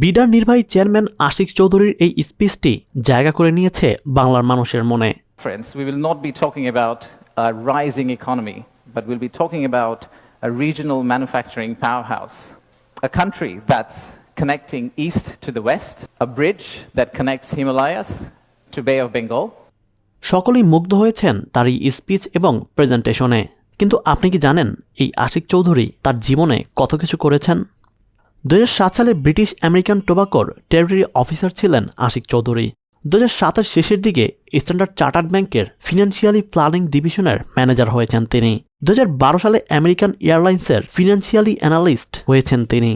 বিডার নির্বাহী চেয়ারম্যান আশিক চৌধুরীর এই স্পিচটি জায়গা করে নিয়েছে বাংলার মানুষের মনে Friends, we will not be talking about a rising economy, but we'll be talking about a regional manufacturing powerhouse, a country that's connecting east to the west, a bridge that connects Himalayas to Bay of Bengal, সকলেই মুগ্ধ হয়েছেন তার এই speech এবং প্রেজেন্টেশনে কিন্তু আপনি কি জানেন এই আশিক চৌধুরী তার জীবনে কত কিছু করেছেন দু হাজার সাত সালে ব্রিটিশ আমেরিকান টোবাকোর টেরিটরি অফিসার ছিলেন আশিক চৌধুরী। দু সাতের শেষের দিকে স্ট্যান্ডার্ড চার্টার্ড ব্যাংকের ফিনান্সিয়ালি প্ল্যানিং ডিভিশনের ম্যানেজার হয়েছেন তিনি। দু হাজার বারো সালে আমেরিকান এয়ারলাইন্সের ফিনান্সিয়ালি অ্যানালিস্ট হয়েছেন তিনি।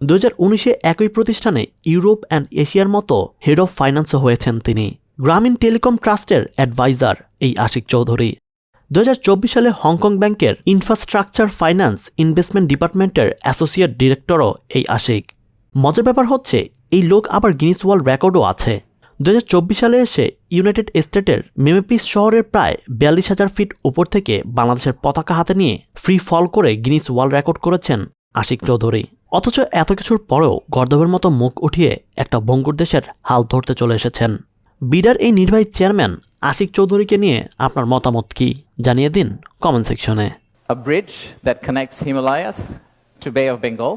দু হাজার উনিশে একই প্রতিষ্ঠানে ইউরোপ অ্যান্ড এশিয়ার মতো হেড অফ ফাইন্যান্সও হয়েছেন তিনি। গ্রামীণ টেলিকম ট্রাস্টের অ্যাডভাইজার এই আশিক চৌধুরী। দু হাজার চব্বিশ সালে হংকং ব্যাংকের ইনফ্রাস্ট্রাকচার ফাইন্যান্স ইনভেস্টমেন্ট ডিপার্টমেন্টের অ্যাসোসিয়েট ডিরেক্টরও এই আশিক। মজার ব্যাপার হচ্ছে, এই লোক আবার গিনিস ওয়ার্ল্ড রেকর্ডও আছে। দুই হাজার চব্বিশ সালে এসে ইউনাইটেড স্টেটের মেমেপিস শহরের প্রায় বিয়াল্লিশ হাজার ফিট উপর থেকে বাংলাদেশের পতাকা হাতে নিয়ে ফ্রি ফল করে গিনিস ওয়ার্ল্ড রেকর্ড করেছেন আশিক চৌধুরী। অথচ এত কিছুর পরেও গর্দভের মতো মুখ উঠিয়ে একটা বঙ্গুর দেশের হাল ধরতে চলে এসেছেন। বিডার এই নির্বাহী চেয়ারম্যান আশিক চৌধুরীকে নিয়ে আপনার মতামত কি? জানিয়ে দিন কমেন্ট সেকশনে। A bridge that connects Himalayas to Bay of Bengal,